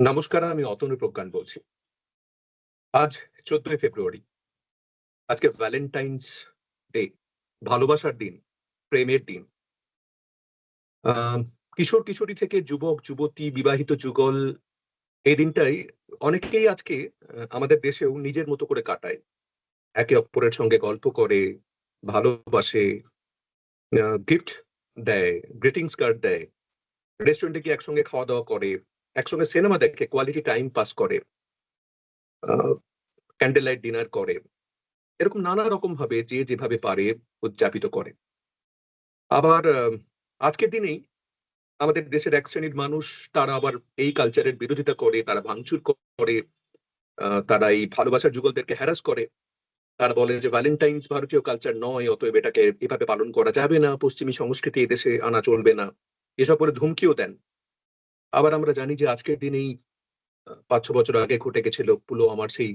নমস্কার, আমি অতনু প্রজ্ঞান বলছি। আজ চোদ্দই ফেব্রুয়ারি। আজকে ভ্যালেন্টাইন্স ডে, ভালোবাসার দিন, প্রেমের দিন। কিশোর কিশোরী থেকে যুবক, যুবতী, বিবাহিত যুগল, এই দিনটাই অনেকেই আজকে আমাদের দেশেও নিজের মতো করে কাটায়। একে অপরের সঙ্গে গল্প করে, ভালোবাসে গিফট দেয় গ্রিটিংস কার্ড দেয়। রেস্টুরেন্টে গিয়ে একসঙ্গে খাওয়া দাওয়া করে একসঙ্গে সিনেমা দেখে কোয়ালিটি টাইম পাস করে ক্যান্ডেল লাইট ডিনার করে, এরকম নানা রকম ভাবে যে যেভাবে পারে উদযাপিত করে। আবার আজকের দিনেই আমাদের দেশের এক শ্রেণির মানুষ, তারা আবার এই কালচারের বিরোধিতা করে, তারা ভাঙচুর করে তারা এই ভালোবাসার যুগলদেরকে হ্যারাস করে। তারা বলে যে ভ্যালেন্টাইন্স ভারতীয় কালচার নয়, অতএব এটাকে এভাবে পালন করা যাবে না, পশ্চিমী সংস্কৃতি এদেশে আনা চলবে না। এসব করে ধুমকিও দেন। আবার আমরা জানি যে আজকের দিনেই পাঁচ ছ বছর আগে ঘটে গেছিল পুলওয়ামার সেই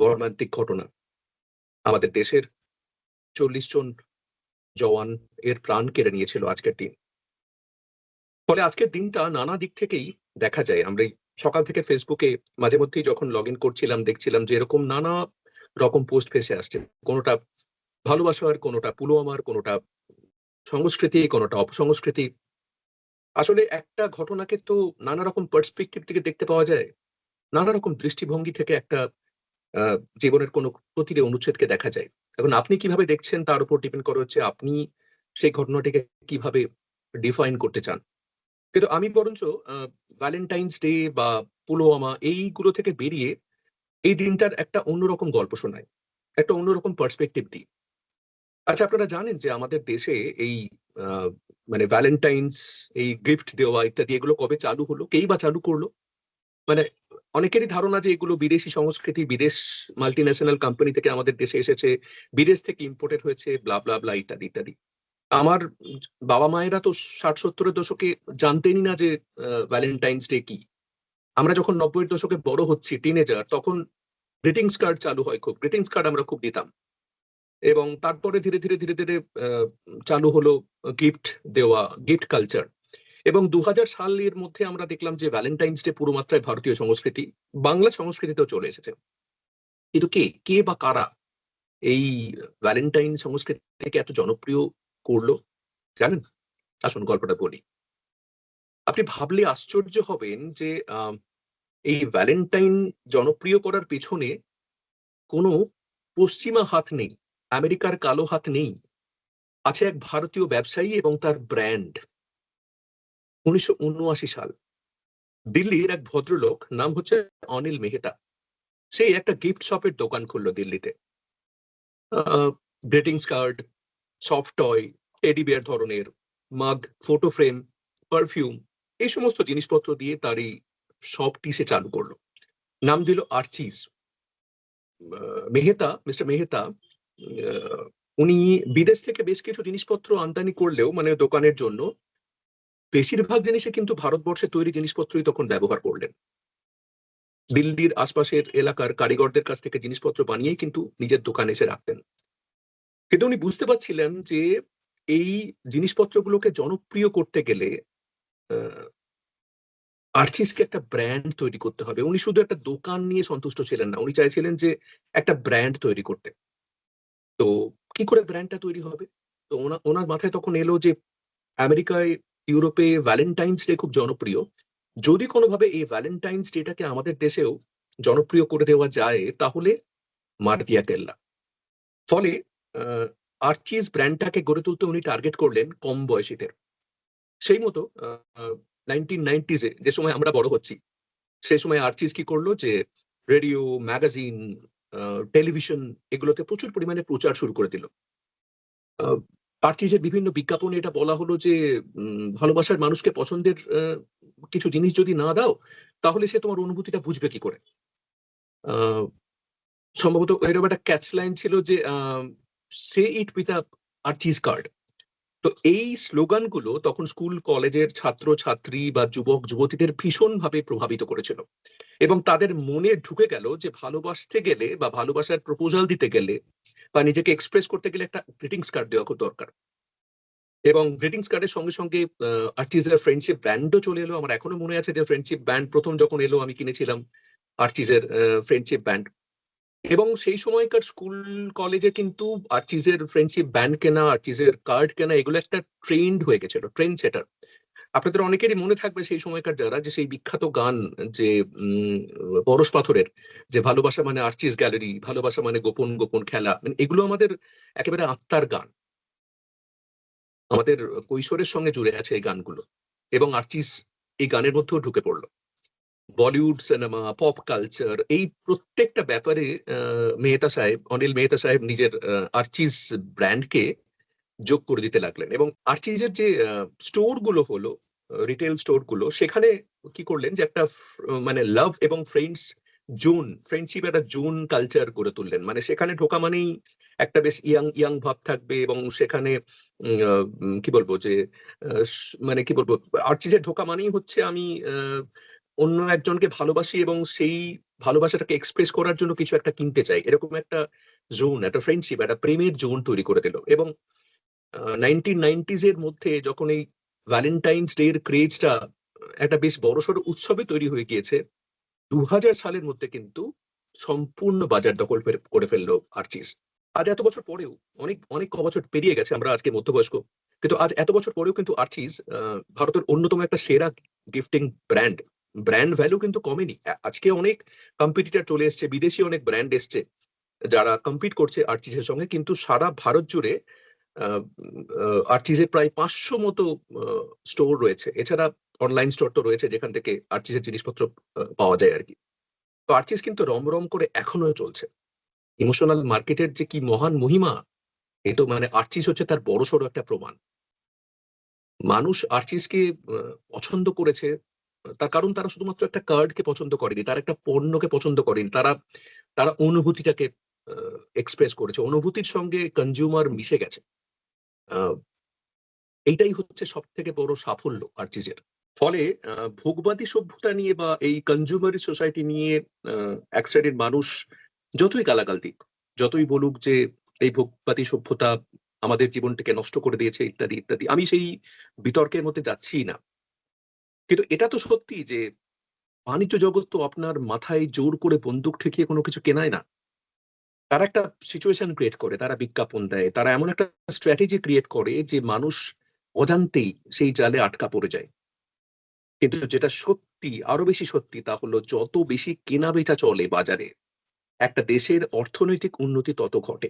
মর্মান্তিক ঘটনা। আমাদের দেশের চল্লিশ জন জওয়ান এর প্রাণ কেড়ে নিয়েছিল আজকের দিন। ফলে আজকের দিনটা নানা দিক থেকেই দেখা যায়। আমরা সকাল থেকে ফেসবুকে মাঝে মধ্যেই যখন লগ ইন করছিলাম, দেখছিলাম যে এরকম নানা রকম পোস্ট ফেসে আসছে। কোনোটা ভালোবাসার কোনোটা পুলওয়ামার কোনোটা সংস্কৃতি, কোনোটা অপসংস্কৃতি আসলে একটা ঘটনাকে তো নানা রকম পার্সপেক্টিভ থেকে দেখতে পাওয়া যায়। নানা রকম দৃষ্টিভঙ্গি থেকে একটা জীবনের কোনো প্রতিটি অনুচ্ছেদকে দেখা যায়। এখন আপনি কীভাবে দেখছেন তার উপর ডিপেন্ড করে হচ্ছে আপনি সেই ঘটনাটিকে কীভাবে ডিফাইন করতে চান? কিন্তু আমি বরঞ্চ ভ্যালেন্টাইন্স ডে বা পুলওয়ামা এইগুলো থেকে বেরিয়ে এই দিনটার একটা অন্যরকম গল্প শোনায় একটা অন্যরকম পার্সপেক্টিভ দিই। আচ্ছা আপনারা জানেন যে আমাদের দেশে এই মানে ভ্যালেন্টাইন্স এই গিফট দেওয়া ইত্যাদি, এগুলো কবে চালু হলো? কেই বা চালু করল? মানে অনেকেরই ধারণা যে এগুলো বিদেশি সংস্কৃতি, বিদেশ মাল্টি ন্যাশনাল কোম্পানি থেকে আমাদের দেশে এসেছে, বিদেশ থেকে ইম্পোর্টেড হয়েছে ব্লা ব্লা ব্লা ইত্যাদি ইত্যাদি। আমার বাবা মায়েরা তো ষাট, সত্তরের দশকে জানতেনই না যে ভ্যালেন্টাইন্স ডে কি। আমরা যখন নব্বইয়ের দশকে বড় হচ্ছি টিনেজার তখন গ্রিটিংস কার্ড চালু হয় খুব। গ্রিটিংস কার্ড আমরা খুব দিতাম। এবং তারপরে ধীরে ধীরে ধীরে ধীরে চালু হলো গিফট দেওয়া গিফট কালচার এবং দু হাজার সালের মধ্যে আমরা দেখলাম যে ভ্যালেন্টাইন্স ডে পুরো মাত্রায় ভারতীয় সংস্কৃতি, বাংলা সংস্কৃতিতেও চলে এসেছে। কিন্তু কে কে বা কারা এই ভ্যালেন্টাইন সংস্কৃতিকে এত জনপ্রিয় করল? জানেন? আসুন গল্পটা বলি। আপনি ভাবলে আশ্চর্য হবেন যে এই ভ্যালেন্টাইন জনপ্রিয় করার পেছনে কোনো পশ্চিমা হাত নেই। আমেরিকার কালো হাত নেই। আছে এক ভারতীয় ব্যবসায়ী এবং তার ব্র্যান্ড। উনিশশো উনআশি সাল। দিল্লির এক ভদ্রলোক, নাম হচ্ছে অনিল মেহতা। সে একটা গিফট শপের দোকান খুললো দিল্লিতে। Greetings card, soft toy, teddy bear ধরনের, মাগ, ফটো ফ্রেম, পারফিউম, এই সমস্ত জিনিসপত্র দিয়ে তার এই শপটি সে চালু করল। নাম দিল আর্চিস। মেহতা, মিস্টার মেহতা উনি বিদেশ থেকে বেশ কিছু জিনিসপত্র আমদানি করলেও মানে দোকানের জন্য, বেশিরভাগ জিনিসে কিন্তু ভারতবর্ষে তৈরি জিনিসপত্রই তখন ব্যবহার করলেন। দিল্লির আশপাশের এলাকার কারিগরদের কাছ থেকে জিনিসপত্র বানিয়েই কিন্তু নিজের দোকানে এসে রাখতেন। কিন্তু উনি বুঝতে পারছিলেন যে, এই জিনিসপত্রগুলোকে জনপ্রিয় করতে গেলে আর্চিসকে একটা ব্র্যান্ড তৈরি করতে হবে। উনি শুধু একটা দোকান নিয়ে সন্তুষ্ট ছিলেন না, উনি চাইছিলেন যে একটা ব্র্যান্ড তৈরি করতে। তো কি করে ব্র্যান্ডটা তৈরি হবে? তো ওনা- ওনার মাথায় তখন এলো যে আমেরিকায়, ইউরোপে ভ্যালেন্টাইন্স ডে খুব জনপ্রিয়। যদি কোনোভাবে এই ভ্যালেন্টাইন্স ডেটাকে আমাদের দেশেও জনপ্রিয় করে দেওয়া যায়, তাহলে মার দিয়া কেল্লা ফলে আর্চিস ব্র্যান্ডটাকে গড়ে তুলতে উনি টার্গেট করলেন কম বয়সীদের। সেই মতো নাইনটিন নাইনটিজে যে সময় আমরা বড় হচ্ছি সেই সময় আর্চিস কি করল যে রেডিও, ম্যাগাজিন টেলিভিশন এগুলোতে প্রচুর পরিমাণে প্রচার শুরু করে দিল। আর্চিজের বিভিন্ন বিজ্ঞাপনে এটা বলা হলো যে ভালোবাসার মানুষকে পছন্দের কিছু জিনিস যদি না দাও, তাহলে সে তোমার অনুভূতিটা বুঝবে কি করে? সম্ভবত এরকম একটা ক্যাচ লাইন ছিল যে সে ইট উইথ আ আর্চিজ কার্ড তো এই স্লোগানগুলো তখন স্কুল, কলেজের ছাত্র ছাত্রী বা যুবক, যুবতীদের ভীষণভাবে প্রভাবিত করেছিল। এবং তাদের মনে ঢুকে গেল যে ভালোবাসতে গেলে বা ভালোবাসার প্রপোজাল দিতে গেলে বা নিজেকে এক্সপ্রেস করতে গেলে একটা গ্রিটিংস কার্ড দেওয়া খুব দরকার। এবং গ্রিটিংস কার্ডের সঙ্গে সঙ্গে আর্চিজের ফ্রেন্ডশিপ ব্যান্ডও চলে এলো। আমার এখনও মনে আছে যে ফ্রেন্ডশিপ ব্যান্ড প্রথম যখন এলো, আমি কিনেছিলাম আর্চিজের ফ্রেন্ডশিপ ব্যান্ড এবং সেই সময়কার স্কুল কলেজে কিন্তু আর্চিজের ফ্রেন্ডশিপ ব্যান্ড কেনা, আর্চিজের কার্ড কেনা, এগুলো একটা ট্রেন্ড হয়ে গেছিল ট্রেন্ড সেটার আপনাদের অনেকেরই মনে থাকবে সেই সময়কার যারা, যে সেই বিখ্যাত গান, যে পরশ পাথরের, যে ভালোবাসা মানে আর্চিস গ্যালারি, ভালোবাসা মানে গোপন গোপন খেলা মানে এগুলো আমাদের একেবারে আত্মার গান। আমাদের কৈশোরের সঙ্গে জুড়ে আছে এই গানগুলো এবং আর্চিস এই গানের মধ্যেও ঢুকে পড়ল। বলিউড সিনেমা পপ কালচার এই প্রত্যেকটা ব্যাপারে মেহতা সাহেব, অনিল মেহতা সাহেব নিজের আর্চিস ব্র্যান্ডকে যোগ করে দিতে লাগলেন। এবং আর্চিজের যে স্টোরগুলো হলো রিটেল স্টোরগুলো, সেখানে কি করলেন যে একটা মানে লাভ এবং ফ্রেন্ডস জোন ফ্রেন্ডশিপ একটা জোন কালচার করে তুললেন। মানে সেখানে ঢোকা মানেই একটা বেশ ইয়াং ইয়াং ভাব থাকবে এবং সেখানে কি বলব যে মানে কি বলব আর্চিজের ঢোকা মানেই হচ্ছে আমি অন্য একজনকে ভালোবাসি এবং সেই ভালোবাসাটাকে এক্সপ্রেস করার জন্য কিছু একটা কিনতে চাই। এরকম একটা জোন একটা ফ্রেন্ডশিপ একটা প্রেমের জোন তৈরি করে দিল। এবং নাইনটিন নাইনটিজ এর মধ্যে যখন এই ভ্যালেন্টাইন্স ডে এর ক্রেজটা একটা বেশ বড়সড় উৎসবে তৈরি হয়ে গিয়েছে দু হাজার সালের মধ্যে কিন্তু সম্পূর্ণ বাজার দখল করে- ফেলল আর্চিস। আজ এত বছর পরেও, অনেক অনেক ক বছর পেরিয়ে গেছে আমরা আজকে মধ্যবয়স্ক। কিন্তু আজ এত বছর পরেও কিন্তু আর্চিস ভারতের অন্যতম একটা সেরা গিফটিং ব্র্যান্ড ব্র্যান্ড ভ্যালু কিন্তু কমেনি। আজকে অনেক কম্পিটিটর চলে এসছে, বিদেশি অনেক ব্র্যান্ড এসছে, যারা কম্পিট করছে আর্চিসের সঙ্গে, কিন্তু সারা ভারত জুড়ে আর্চিসের প্রায় পাঁচশো মতো স্টোর রয়েছে। এছাড়া অনলাইন স্টোর তো রয়েছে, যেখান থেকে আর্চিসের জিনিসপত্র পাওয়া যায় আর কি। তো আর্চিস কিন্তু রমরম করে এখনও চলছে। ইমোশনাল মার্কেটের যে কি মহান মহিমা, এ তো মানে আর্চিস হচ্ছে তার বড়সড় একটা প্রমাণ। মানুষ আর্চিসকে পছন্দ করেছে তার কারণ তারা শুধুমাত্র একটা কার্ডকে পছন্দ করেনি, তারা একটা পণ্যকে পছন্দ করেনি, তারা তারা অনুভূতিটাকে এক্সপ্রেস করেছে, অনুভূতির সঙ্গে কনজিউমার মিশে গেছে। এইটাই হচ্ছে সব থেকে বড় সাফল্য আর্চিসের ফলে ভোগবাদী সভ্যতা নিয়ে বা এই কনজিউমারি সোসাইটি নিয়ে এক শ্রেণির মানুষ যতই গালাগাল দিক, যতই বলুক যে এই ভোগবাদী সভ্যতা আমাদের জীবনটাকে নষ্ট করে দিয়েছে, ইত্যাদি ইত্যাদি, আমি সেই বিতর্কের মধ্যে যাচ্ছি না। কিন্তু এটা তো সত্যি যে বাণিজ্য জগৎ তো আপনার মাথায় জোর করে বন্দুক ঠেকিয়ে কোনো কিছু কেনায় না। তারা একটা সিচুয়েশন ক্রিয়েট করে, তারা বিজ্ঞাপন দেয়, তারা এমন একটা স্ট্র্যাটেজি ক্রিয়েট করে যে মানুষ অজান্তেই সেই জালে আটকা পড়ে যায়। কিন্তু যেটা সত্যি, আরও বেশি সত্যি তা হলো যত বেশি কেনা বেচা চলে বাজারে, একটা দেশের অর্থনৈতিক উন্নতি তত ঘটে।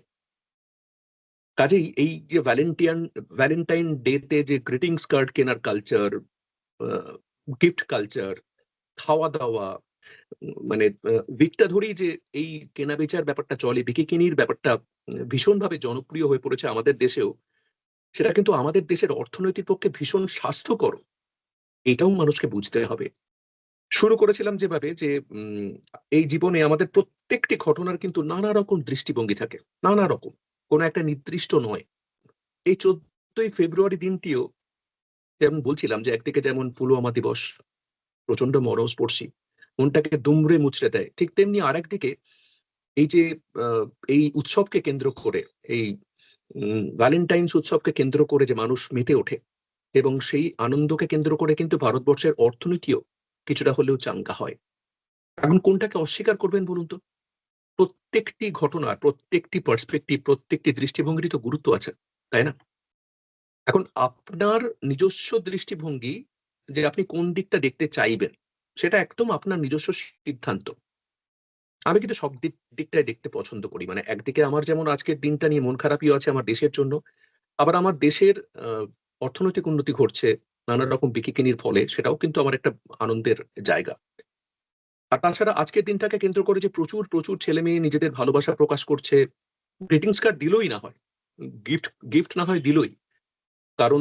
কাজেই এই যে ভ্যালেন্টিয়ান ভ্যালেন্টাইন ডেতে যে গ্রিটিংস কার্ড কেনার কালচার গিফট কালচার খাওয়া দাওয়া মানে উইকটা ধরেই যে এই কেনা বেচার ব্যাপারটা চলে বিকিকিনির ব্যাপারটা ভীষণভাবে জনপ্রিয় হয়ে পড়েছে আমাদের দেশেও, সেটা কিন্তু আমাদের দেশের অর্থনৈতিক পক্ষে ভীষণ স্বাস্থ্যকর। এটাও মানুষকে বুঝতে হবে। শুরু করেছিলাম যেভাবে যে এই জীবনে আমাদের প্রত্যেকটি ঘটনার কিন্তু নানা রকম দৃষ্টিভঙ্গি থাকে, নানা রকম। কোনো একটা নির্দিষ্ট নয়। এই চোদ্দই ফেব্রুয়ারি দিনটিও যেমন বলছিলাম যে একদিকে যেমন পুলওয়ামা দিবস প্রচণ্ড মরস্পর্শী মনটাকে দুমড়ে মুচড়ে দেয়, ঠিক তেমনি আরেকদিকে এই যে এই উৎসবকে কেন্দ্র করে, এই ভ্যালেন্টাইন্স উৎসবকে কেন্দ্র করে যে মানুষ মেতে ওঠে এবং সেই আনন্দকে কেন্দ্র করে কিন্তু ভারতবর্ষের অর্থনীতিও কিছুটা হলেও চাঙ্গা হয়। এখন কোনটাকে অস্বীকার করবেন বলুন তো? প্রত্যেকটি ঘটনার, প্রত্যেকটি পার্সপেক্টিভ প্রত্যেকটি দৃষ্টিভঙ্গিরই তো গুরুত্ব আছে, তাই না? এখন আপনার নিজস্ব দৃষ্টিভঙ্গি যে আপনি কোন দিকটা দেখতে চাইবেন, সেটা একদম আপনার নিজস্ব সিদ্ধান্ত। আমি কিন্তু সব দিক, দিকটাই দেখতে পছন্দ করি। মানে একদিকে আমার যেমন আজকের দিনটা নিয়ে মন খারাপই আছে আমার দেশের জন্য, আবার আমার দেশের অর্থনৈতিক উন্নতি ঘটছে, নানা রকম বিকিকিনির ফলে, সেটাও কিন্তু আমার একটা আনন্দের জায়গা। আর তাছাড়া আজকের দিনটাকে কেন্দ্র করে যে প্রচুর প্রচুর ছেলে মেয়ে নিজেদের ভালোবাসা প্রকাশ করছে গ্রিটিংস কার্ড দিলই না হয়। গিফট গিফট না হয় দিলই। কারণ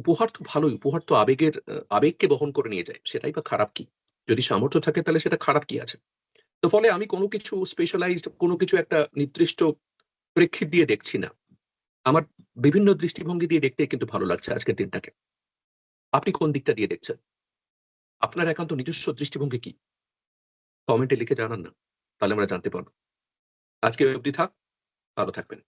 উপহার তো ভালোই, উপহার তো আবেগের আবেগকে বহন করে নিয়ে যায়। সেটাই বা খারাপ কি? যদি সামর্থ্য থাকে তাহলে সেটা খারাপ কি আছে? তো ফলে আমি কোনো কিছু স্পেশালাইজড কোনো কিছু একটা নির্দিষ্ট প্রেক্ষিত দিয়ে দেখছি না। আমার বিভিন্ন দৃষ্টিভঙ্গি দিয়ে দেখতে কিন্তু ভালো লাগছে আজকের দিনটাকে। আপনি কোন দিকটা দিয়ে দেখছেন? আপনার একান্ত নিজস্ব দৃষ্টিভঙ্গি কি? কমেন্টে লিখে জানান না, তাহলে আমরা জানতে পারব। আজকে অবধি থাক, ভালো থাকবেন।